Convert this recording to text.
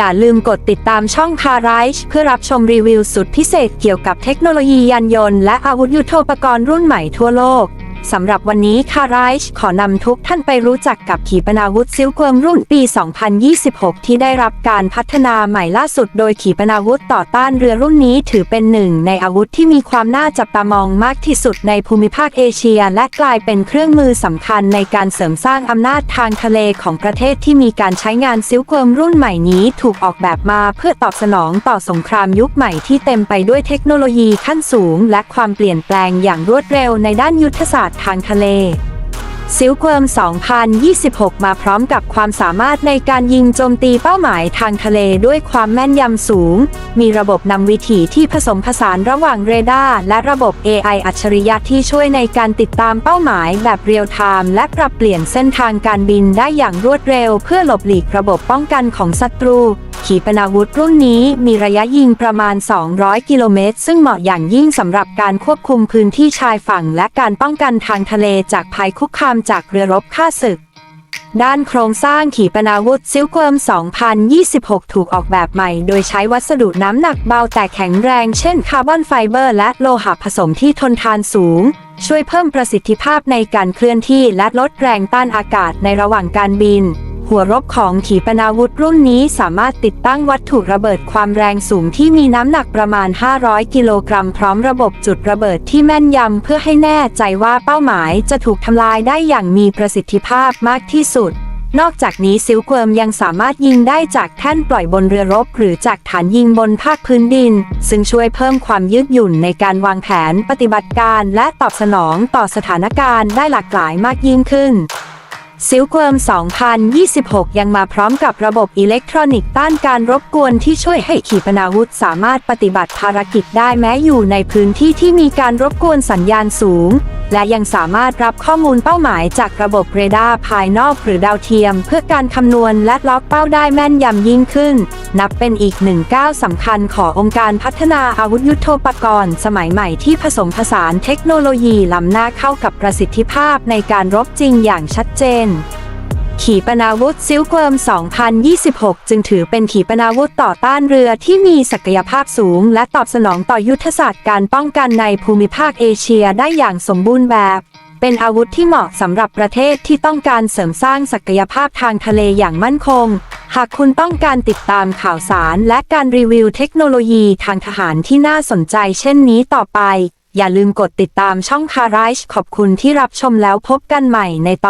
อย่าลืมกดติดตามช่องคาไรช์เพื่อรับชมรีวิวสุดพิเศษเกี่ยวกับเทคโนโลยียานยนต์และอาวุธยุโทโธปกรณ์รุ่นใหม่ทั่วโลก สำหรับวันนี้คาไรช์ขอนำทุกท่านไปรู้จักกับขีปนาวุธซิลเวิร์มรุ่นปี 2026 ที่ได้รับการพัฒนาใหม่ล่าสุดโดยขีปนาวุธต่อต้านเรือรุ่นนี้ถือเป็นหนึ่งในอาวุธที่มีความน่าจับตามองมากที่สุดในภูมิภาคเอเชีย และกลายเป็นเครื่องมือสำคัญในการเสริมสร้างอำนาจทางทะเลของประเทศที่มีการใช้งานซิลเวิร์มรุ่นใหม่นี้ถูกออกแบบมาเพื่อตอบสนองต่อสงครามยุคใหม่ที่เต็มไปด้วยเทคโนโลยีขั้นสูง และความเปลี่ยนแปลงอย่างรวดเร็วในด้านยุทธศาสตร์ทางทะเล ซิลเวิร์ม2026 มาพร้อมกับความสามารถในการยิงโจมตีเป้าหมายทางทะเลด้วยความแม่นยำสูง มีระบบนำวิถีที่ผสมผสานระหว่างเรดาร์และระบบ AI อัจฉริยะที่ช่วยในการติดตามเป้าหมายแบบเรียลไทม์และปรับเปลี่ยนเส้นทางการบินได้อย่างรวดเร็ว เพื่อหลบหลีกระบบป้องกันของศัตรู ขีปนาวุธรุ่นนี้มีระยะยิงประมาณ 200 กิโลเมตร ซึ่งเหมาะอย่างยิ่งสำหรับการควบคุมพื้นที่ชายฝั่ง และการป้องกันทางทะเลจากภัยคุกคามจากเรือรบค่าศึก ด้านโครงสร้างขีปนาวุธซิลเกิร์ม2026 ถูกออกแบบใหม่ โดยใช้วัสดุน้ำหนักเบาแต่แข็งแรงเช่นคาร์บอนไฟเบอร์และโลหะผสมที่ทนทานสูง ช่วยเพิ่มประสิทธิภาพในการเคลื่อนที่และลดแรงต้านอากาศในระหว่างการบิน หัวรบของขีปนาวุธรุ่นนี้สามารถติดตั้งวัตถุระเบิดความแรงสูงที่มีน้ำหนักประมาณ 500 กิโลกรัมพร้อมระบบจุดระเบิดที่แม่นยำเพื่อให้แน่ใจว่าเป้าหมายจะถูกทำลายได้อย่างมีประสิทธิภาพมากที่สุด นอกจากนี้ซิลเวิร์มยังสามารถยิงได้จากแท่นปล่อยบนเรือรบ หรือจากฐานยิงบนภาคพื้นดิน ซึ่งช่วยเพิ่มความยืดหยุ่นในการวางแผนปฏิบัติการ และตอบสนองต่อสถานการณ์ได้หลากหลายมากยิ่งขึ้น ซิลเวิร์ม 2026 ยังมาพร้อมกับระบบอิเล็กทรอนิกส์ต้านการรบกวนที่ช่วยให้ขีปนาวุธสามารถปฏิบัติภารกิจได้แม้อยู่ในพื้นที่ที่มีการรบกวนสัญญาณสูง และยังสามารถรับข้อมูลเป้าหมายจากระบบเรดาร์ภายนอกหรือดาวเทียม เพื่อการคำนวณและล็อกเป้าได้แม่นยำยิ่งขึ้น นับเป็นอีกหนึ่งก้าวสำคัญขององค์การพัฒนาอาวุธยุโทโธปกรณ์ สมัยใหม่ที่ผสมผสานเทคโนโลยีล้ำหน้าเข้ากับประสิทธิภาพในการรบจริงอย่างชัดเจนขีปนาวุธซิลเวิร์ม 2026 จึงถือเป็นขีปนาวุธต่อต้านเรือที่มีศักยภาพสูง และตอบสนองต่อยุทธศาสตร์การป้องกันในภูมิภาคเอเชียได้อย่างสมบูรณ์แบบ เป็นอาวุธที่เหมาะสำหรับประเทศที่ต้องการเสริมสร้างศักยภาพทางทะเลอย่างมั่นคง หากคุณต้องการติดตามข่าวสารและการรีวิวเทคโนโลยีทางทหารที่น่าสนใจเช่นนี้ต่อไป อย่าลืมกดติดตามช่องคาไรช์ขอบคุณที่รับชมแล้วพบกันใหม่ในตอน